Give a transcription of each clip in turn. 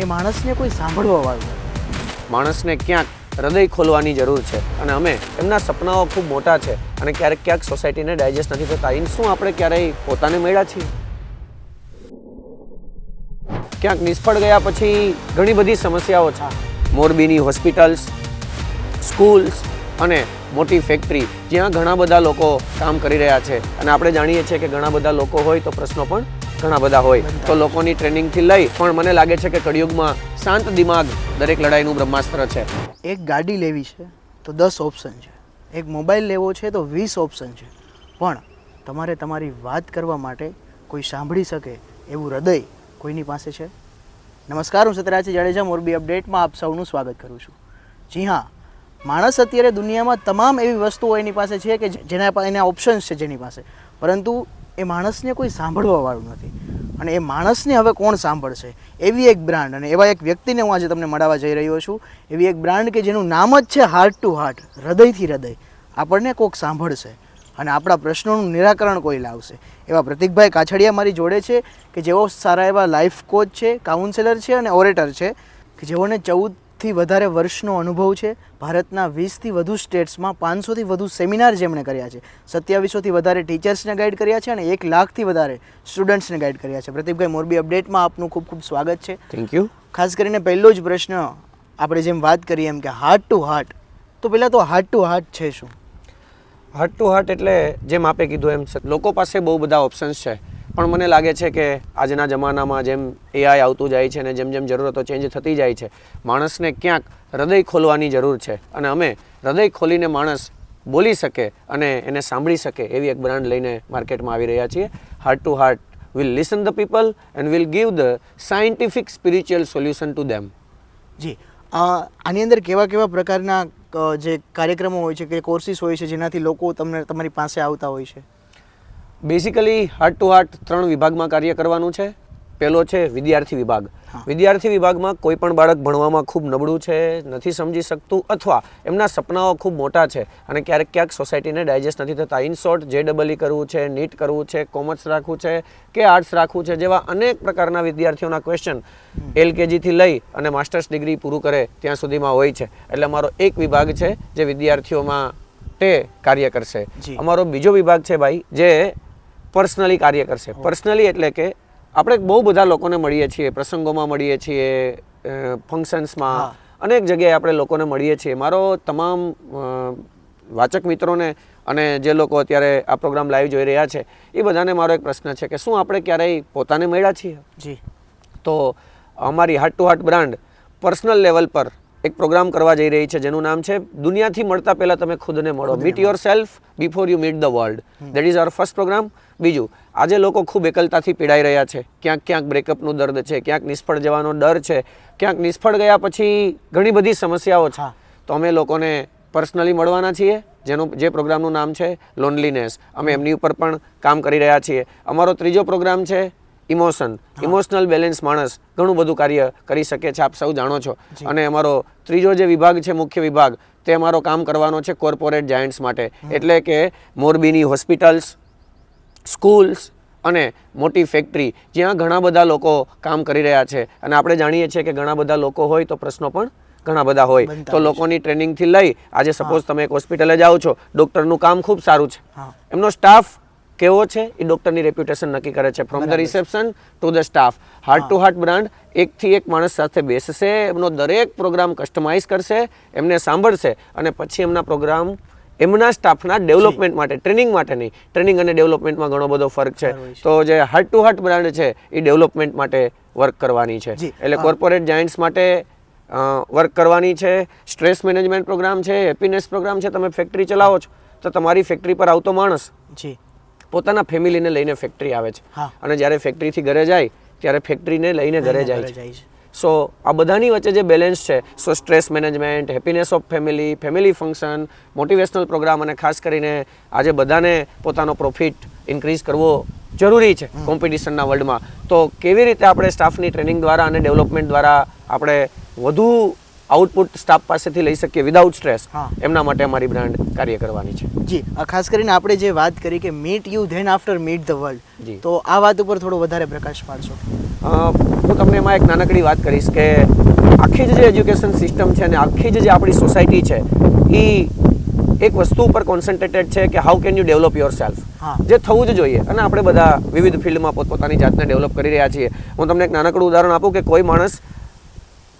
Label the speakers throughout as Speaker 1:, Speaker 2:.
Speaker 1: એ માણસને કોઈ સાંભળવા વાળું
Speaker 2: માણસને ક્યાંક હૃદય ખોલવાની જરૂર છે અને અમે એમના સપનાઓ ખૂબ મોટા છે અને ક્યારેક ક્યાંક સોસાયટીને ડાયજેસ્ટ નથી થતા. ઇન શું આપણે ક્યારેય પોતાને મળ્યા છીએ? ક્યાંક નિષ્ફળ ગયા પછી ઘણી બધી સમસ્યાઓ છે. મોરબીની હોસ્પિટલ્સ, સ્કૂલ્સ અને મોટી ફેક્ટરી, જ્યાં ઘણા બધા લોકો કામ કરી રહ્યા છે. અને આપણે જાણીએ છીએ કે ઘણા બધા લોકો હોય તો પ્રશ્નો પણ ઘણા બધા હોય. તો લોકોની ટ્રેનિંગથી લઈ પણ મને લાગે છે કે કળિયુગમાં શાંત દિમાગ દરેક લડાઈનું બ્રહ્માસ્ત્ર છે.
Speaker 1: એક ગાડી લેવી છે તો દસ ઓપ્શન છે. એક મોબાઈલ લેવો છે તો વીસ ઓપ્શન છે. પણ તમારે તમારી વાત કરવા માટે કોઈ સાંભળી શકે એવું હૃદય કોઈની પાસે છે? નમસ્કાર, હું સત્યરાજ જાડેજા, મોરબી અપડેટમાં આપ સૌનું સ્વાગત કરું છું. જી હા, માણસ અત્યારે દુનિયામાં તમામ એવી વસ્તુઓ એની પાસે છે કે જેના એના ઓપ્શન્સ છે જેની પાસે. પરંતુ એ માણસને કોઈ સાંભળવા વાળું નથી. અને એ માણસને હવે કોણ સાંભળશે? એવી એક બ્રાન્ડ અને એવા એક વ્યક્તિને હું આજે તમને મળવા જઈ રહ્યો છું. એવી એક બ્રાન્ડ કે જેનું નામ જ છે હાર્ટ ટુ હાર્ટ હૃદયથી હૃદય. આપણને કોક સાંભળશે અને આપણા પ્રશ્નોનું નિરાકરણ કોઈ લાવશે. એવા પ્રતિકભાઈ કાછડિયા મારી જોડે છે કે જેઓ સારા એવા લાઈફ કોચ છે કાઉન્સેલર છે અને ઓરેટર છે, કે જેઓને ચૌદથી વધારે વર્ષનો અનુભવ છે. ભારતના વીસથી વધુ સ્ટેટ્સમાં પાંચસોથી વધુ સેમિનાર જેમણે કર્યા છે. સત્યાવીસોથી વધારે ટીચર્સને ગાઈડ કર્યા છે અને એક લાખથી વધારે સ્ટુડન્ટ્સને ગાઈડ કર્યા છે. પ્રતિકભાઈ મોરબી અપડેટમાં આપનું ખૂબ ખૂબ સ્વાગત છે.
Speaker 2: થેન્ક યુ
Speaker 1: ખાસ કરીને પહેલો જ પ્રશ્ન આપણે જેમ વાત કરીએ એમ કે હાર્ટ ટુ હાર્ટ તો પહેલાં તો હાર્ટ ટુ હાર્ટ છે શું?
Speaker 2: હાર્ટ ટુ હાર્ટ એટલે જેમ આપે કીધું એમ લોકો પાસે બહુ બધા ઓપ્શન્સ છે. પણ મને લાગે છે કે આજના જમાનામાં જેમ એઆઈ આવતું જાય છે અને જેમ જેમ જરૂરતો ચેન્જ થતી જાય છે, માણસને ક્યાંક હૃદય ખોલવાની જરૂર છે. અને અમે હૃદય ખોલીને માણસ બોલી શકે અને એને સાંભળી શકે એવી એક બ્રાન્ડ લઈને માર્કેટમાં આવી રહ્યા છીએ. Heart to heart will listen the people and will give the scientific spiritual solution to them
Speaker 1: જી. આની અંદર કેવા કેવા પ્રકારના જે કાર્યક્રમો હોય છે, કે કોર્સિસ હોય છે, જેનાથી લોકો તમને તમારી પાસે આવતા હોય છે?
Speaker 2: બેઝિકલી હાર્ટ ટુ હાર્ટ ત્રણ વિભાગમાં કાર્ય કરવાનું છે. પહેલો છે વિદ્યાર્થી વિભાગ. વિદ્યાર્થી વિભાગમાં કોઈ પણ બાળક ભણવામાં ખૂબ નબળું છે નથી સમજી શકતું અથવા એમના સપનાઓ ખૂબ મોટા છે અને ક્યારેક ક્યાંક સોસાયટીને ડાયજેસ્ટ નથી થતા. ઇન શોર્ટ જે ડબલઈ કરવું છે નીટ કરવું છે કોમર્સ રાખવું છે કે આર્ટ્સ રાખવું છે જેવા અનેક પ્રકારના વિદ્યાર્થીઓના ક્વેશ્ચન એલકેજીથી લઈ અને માસ્ટર્સ ડિગ્રી પૂરું કરે ત્યાં સુધીમાં હોય છે. એટલે અમારો એક વિભાગ છે જે વિદ્યાર્થીઓમાં તે કાર્ય કરશે. અમારો બીજો વિભાગ છે ભાઈ જે પર્સનલી કાર્ય કરશે. પર્સનલી એટલે કે આપણે બહુ બધા લોકોને મળીએ છીએ પ્રસંગોમાં મળીએ છીએ ફંક્શન્સમાં અનેક જગ્યાએ આપણે લોકોને મળીએ છીએ. મારો તમામ વાચક મિત્રોને અને જે લોકો અત્યારે આ પ્રોગ્રામ લાઈવ જોઈ રહ્યા છે એ બધાને મારો એક પ્રશ્ન છે કે શું આપણે ક્યારેય પોતાને મળ્યા છીએ?
Speaker 1: જી.
Speaker 2: તો અમારી heart to heart brand personal level પર એક પ્રોગ્રામ કરવા જઈ રહી છે જેનું નામ છે દુનિયાથી મળતા પહેલા તમે ખુદને મળો. Meet yourself before you meet the world that is our first programme બીજું આજે લોકો ખૂબ એકલતાથી પીડાઈ રહ્યા છે. ક્યાંક ક્યાંક બ્રેકઅપનું દર્દ છે ક્યાંક નિષ્ફળ જવાનો ડર છે ક્યાંક નિષ્ફળ ગયા પછી ઘણી બધી સમસ્યાઓ છે. તો અમે લોકોને પર્સનલી મળવાના છીએ. જેનું જે પ્રોગ્રામનું નામ છે લોનલીનેસ અમે એમની ઉપર પણ કામ કરી રહ્યા છીએ. અમારો ત્રીજો પ્રોગ્રામ છે ઇમોશન ઇમોશનલ બેલેન્સ માણસ ઘણું બધું કાર્ય કરી શકે છે આપ સૌ જાણો છો. અને અમારો ત્રીજો જે વિભાગ છે મુખ્ય વિભાગ તે અમારો કામ કરવાનો છે કોર્પોરેટ જાયન્ટ્સ માટે. એટલે કે મોરબીની હોસ્પિટલ્સ સ્કૂલ્સ અને મોટી ફેક્ટરી જ્યાં ઘણા બધા લોકો કામ કરી રહ્યા છે. અને આપણે જાણીએ છીએ કે ઘણા બધા લોકો હોય તો પ્રશ્નો પણ ઘણા બધા હોય. તો લોકોની ટ્રેનિંગથી લઈ આજે સપોઝ તમે એક હોસ્પિટલે જાઓ છો ડૉક્ટરનું કામ ખૂબ સારું છે. એમનો સ્ટાફ કેવો છે? એ ડોક્ટરની રેપ્યુટેશન નક્કી કરે છે from the reception to the staff heart to heart brand એકથી એક માણસ સાથે બેસશે એમનો દરેક પ્રોગ્રામ કસ્ટમાઇઝ કરશે એમને સાંભળશે અને પછી એમના પ્રોગ્રામ એમના સ્ટાફના ડેવલપમેન્ટ માટે ટ્રેનિંગ માટે નહીં. ટ્રેનિંગ અને ડેવલપમેન્ટમાં ઘણો બધો ફરક છે. તો જે હાર્ટ ટુ હાર્ટ બ્રાન્ડ છે એ ડેવલપમેન્ટ માટે વર્ક કરવાની છે. એટલે કોર્પોરેટ જાયન્ટ્સ માટે વર્ક કરવાની છે. સ્ટ્રેસ મેનેજમેન્ટ પ્રોગ્રામ છે હેપીનેસ પ્રોગ્રામ છે. તમે ફેક્ટરી ચલાવો છો તો તમારી ફેક્ટરી પર આવતો માણસ
Speaker 1: જી.
Speaker 2: પોતાના ફેમિલીને લઈને ફેક્ટરી આવે છે. અને જ્યારે ફેક્ટરીથી ઘરે જાય ત્યારે ફેક્ટરીને લઈને ઘરે જાય છે. સો આ બધાની વચ્ચે જે બેલેન્સ છે so stress management happiness of family family function motivational programme અને ખાસ કરીને આજે બધાને પોતાનો પ્રોફિટ ઇન્ક્રીઝ કરવો જરૂરી છે કોમ્પિટિશનના વર્લ્ડમાં તો કેવી રીતે આપણે સ્ટાફની ટ્રેનિંગ દ્વારા અને ડેવલપમેન્ટ દ્વારા આપણે વધુ આઉટપુટ સ્ટાફ પાસેથી લઈ શકીએ વિદાઉટ સ્ટ્રેસ. એમના માટે અમારી બ્રાન્ડ કાર્ય કરવાની છે.
Speaker 1: જી ખાસ કરીને આપણે જે વાત કરી કે meet you then after meet the world
Speaker 2: જી.
Speaker 1: તો આ વાત ઉપર થોડો વધારે પ્રકાશ પાડશો.
Speaker 2: હું તમને એમાં એક નાનકડી વાત કરીશ કે આખી જ જે એજ્યુકેશન સિસ્ટમ છે અને આખી જ જે આપણી સોસાયટી છે એ એક વસ્તુ ઉપર કોન્સન્ટ્રેટેડ છે કે how can you develop yourself જે થવું જ જોઈએ. અને આપણે બધા વિવિધ ફિલ્ડમાં પોતપોતાની જાતને ડેવલપ કરી રહ્યા છીએ. હું તમને એક નાનકડું ઉદાહરણ આપું કે કોઈ માણસ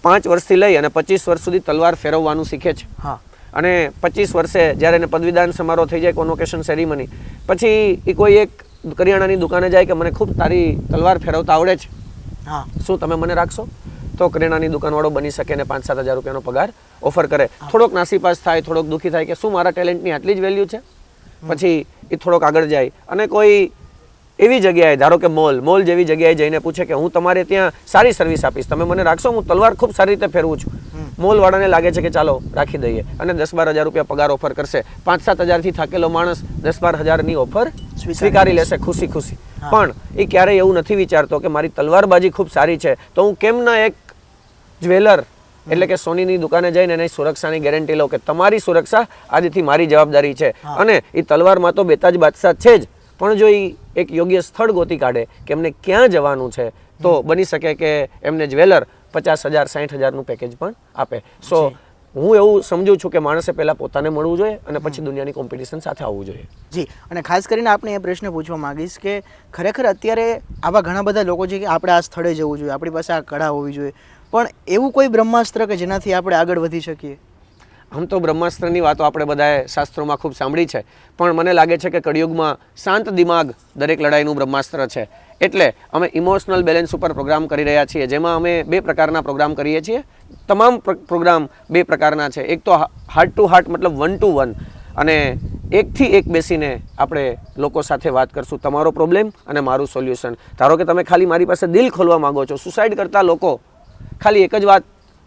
Speaker 2: પાંચ વર્ષથી લઈ અને પચીસ વર્ષ સુધી તલવાર ફેરવવાનું શીખે છે.
Speaker 1: હા.
Speaker 2: અને પચીસ વર્ષે જ્યારે એને પદવીદાન સમારોહ થઈ જાય કોનોકેશન સેરેમની પછી એ કોઈ એક કરિયાણાની દુકાને જાય કે મને ખૂબ તારી તલવાર ફેરવતા આવડે છે.
Speaker 1: હા.
Speaker 2: શું તમે મને રાખશો? તો કરિયાણાની દુકાનવાળો બની શકે ને પાંચ સાત હજાર રૂપિયાનો પગાર ઓફર કરે. થોડોક નાસીપાસ થાય થોડોક દુઃખી થાય કે શું મારા ટેલેન્ટની આટલી જ વેલ્યુ છે? પછી એ થોડોક આગળ જાય. અને કોઈ એવી જગ્યાએ ધારો કે મોલ મોલ જેવી જગ્યાએ જઈને પૂછે કે હું તમારે ત્યાં સારી સર્વિસ આપીશ. તમે મને રાખશો? હું તલવાર ખૂબ સારી રીતે ફેરવું છું. મોલ વાળાને લાગે છે કે ચાલો રાખી દઈએ. અને દસ બાર હજાર રૂપિયા પગાર ઓફર કરશે. પાંચ સાત હજારથી થાકેલો માણસ દસ બાર હજારની ઓફર
Speaker 1: સ્વીકારી
Speaker 2: સ્વીકારી લેશે. ખુશી ખુશી પણ એ ક્યારેય એવું નથી વિચારતો કે મારી તલવારબાજી ખૂબ સારી છે. તો હું કેમ ના એક જ્વેલર એટલે કે સોનીની દુકાને જઈને એની સુરક્ષાની ગેરંટી લો કે તમારી સુરક્ષા આજથી મારી જવાબદારી છે. અને એ તલવારમાં તો બેતાજ બાદશાહ છે જ. પણ જો એ એક યોગ્ય સ્થળ ગોતી કાઢે કે એમને ક્યાં જવાનું છે તો બની શકે કે એમને જ્વેલર પચાસ હજાર સાઠ હજારનું પેકેજ પણ આપે. સો હું એવું સમજુ છું કે માણસે પહેલાં પોતાને મળવું જોઈએ અને પછી દુનિયાની કોમ્પિટિશન સાથે આવવું જોઈએ.
Speaker 1: જી અને ખાસ કરીને આપણે એ પ્રશ્ન પૂછવા માંગીશ કે ખરેખર અત્યારે આવા ઘણા બધા લોકો છે કે આપણે આ સ્થળે જવું જોઈએ આપણી પાસે આ કળા હોવી જોઈએ. પણ એવું કોઈ બ્રહ્માસ્ત્ર કે જેનાથી આપણે આગળ વધી શકીએ?
Speaker 2: આમ તો બ્રહ્માસ્ત્રની વાતો આપણે બધાએ શાસ્ત્રોમાં ખૂબ સાંભળી છે. પણ મને લાગે છે કે કળિયુગમાં શાંત દિમાગ દરેક લડાઈનું બ્રહ્માસ્ત્ર છે. એટલે અમે ઇમોશનલ બેલેન્સ ઉપર પ્રોગ્રામ કરી રહ્યા છીએ. જેમાં અમે બે પ્રકારના પ્રોગ્રામ કરીએ છીએ. તમામ પ્રોગ્રામ બે પ્રકારના છે. એક તો હાર્ટ ટુ હાર્ટ મતલબ વન ટુ વન અને એકથી એક બેસીને આપણે લોકો સાથે વાત કરશું. તમારો પ્રોબ્લેમ અને મારું સોલ્યુશન ધારો કે તમે ખાલી મારી પાસે દિલ ખોલવા માંગો છો. સુસાઇડ કરતા લોકો ખાલી એક જ વાત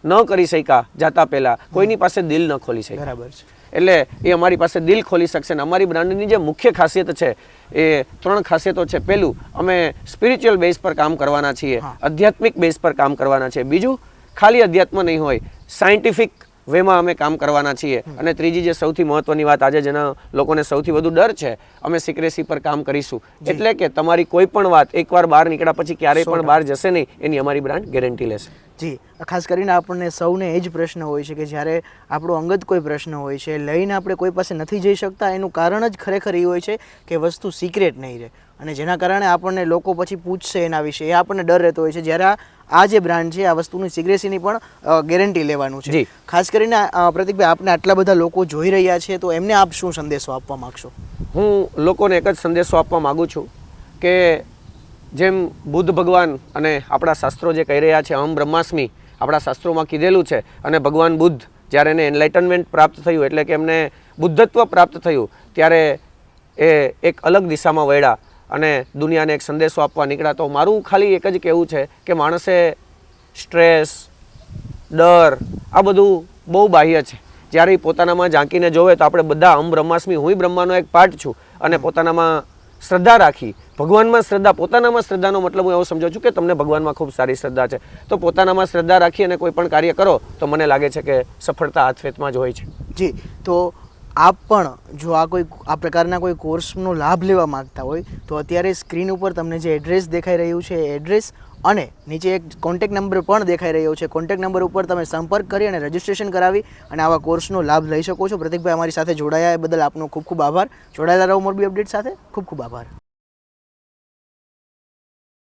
Speaker 2: ન કરી શક્યા જાતા પહેલાં. કોઈની પાસે દિલ ન ખોલી શક્યા.
Speaker 1: બરાબર છે.
Speaker 2: એટલે એ અમારી પાસે દિલ ખોલી શકશે ને અમારી બ્રાન્ડની જે મુખ્ય ખાસિયત છે એ ત્રણ ખાસિયતો છે. પહેલું અમે સ્પિરિચ્યુઅલ બેઝ પર કામ કરવાના છીએ આધ્યાત્મિક બેઝ પર કામ કરવાના છીએ. બીજું ખાલી અધ્યાત્મ નહીં હોય સાયન્ટિફિક વેમાં અમે કામ કરવાના છીએ. અને ત્રીજી જે સૌથી મહત્વની વાત આજે જેના લોકોને સૌથી વધુ ડર છે અમે સિક્રેસી પર કામ કરીશું. એટલે કે તમારી કોઈ પણ વાત એકવાર બહાર નીકળ્યા પછી ક્યારેય પણ બહાર જશે નહીં એની અમારી બ્રાન્ડ ગેરંટી લેશે.
Speaker 1: જી ખાસ કરીને આપણને સૌને એ જ પ્રશ્ન હોય છે કે જ્યારે આપણો અંગત કોઈ પ્રશ્ન હોય છે લઈને આપણે કોઈ પાસે નથી જઈ શકતા એનું કારણ જ ખરેખર એ હોય છે કે વસ્તુ સિક્રેટ નહીં રહે. અને જેના કારણે આપણને લોકો પછી પૂછશે એના વિશે. એ આપણને ડર રહેતો હોય છે. જ્યારે આ જે બ્રાન્ડ છે આ વસ્તુની સિગ્રેસીની પણ ગેરંટી લેવાનું છે.
Speaker 2: જી.
Speaker 1: ખાસ કરીને પ્રતિકભાઈ આપને આટલા બધા લોકો જોઈ રહ્યા છે તો એમને આપ શું સંદેશો આપવા માગશો?
Speaker 2: હું લોકોને એક જ સંદેશો આપવા માગું છું કે જેમ બુદ્ધ ભગવાન અને આપણા શાસ્ત્રો જે કહી રહ્યા છે અહમ બ્રહ્માસ્મિ આપણા શાસ્ત્રોમાં કીધેલું છે અને ભગવાન બુદ્ધ જ્યારે એને એન્લાઇટનમેન્ટ પ્રાપ્ત થયું એટલે કે એમને બુદ્ધત્વ પ્રાપ્ત થયું ત્યારે એ એક અલગ દિશામાં વળ્યા. અને દુનિયાને એક સંદેશો આપવા નીકળ્યા. તો મારું ખાલી એક જ કહેવું છે કે માણસે સ્ટ્રેસ, ડર, આ બધું બહુ બાહ્ય છે. જ્યારે એ પોતાનામાં ઝાંકીને જોવે તો આપણે બધા અમ બ્રહ્માસ્મી, હું બ્રહ્માનો એક પાર્ટ છું અને પોતાનામાં શ્રદ્ધા રાખી. ભગવાનમાં શ્રદ્ધા, પોતાનામાં શ્રદ્ધાનો મતલબ હું એવો સમજુ છું કે તમને ભગવાનમાં ખૂબ સારી શ્રદ્ધા છે. તો પોતાનામાં શ્રદ્ધા રાખી અને કોઈ પણ કાર્ય કરો તો મને લાગે છે કે સફળતા હાથફેતમાં જ હોય છે.
Speaker 1: જી, તો આપ પણ જો આ કોઈ આ પ્રકારના કોઈ કોર્સનો લાભ લેવા માંગતા હોય, તો અત્યારે સ્ક્રીન ઉપર તમને જે એડ્રેસ દેખાઈ રહ્યું છે એ એડ્રેસ અને નીચે એક કોન્ટેક નંબર પણ દેખાઈ રહ્યો છે. કોન્ટેક નંબર ઉપર તમે સંપર્ક કરી અને રજિસ્ટ્રેશન કરાવી અને આવા કોર્સનો લાભ લઈ શકો છો. પ્રતિકભાઈ અમારી સાથે જોડાયા એ બદલ આપનો ખૂબ ખૂબ આભાર. જોડાયેલા રહો મોરબી અપડેટ સાથે. ખૂબ ખૂબ આભાર.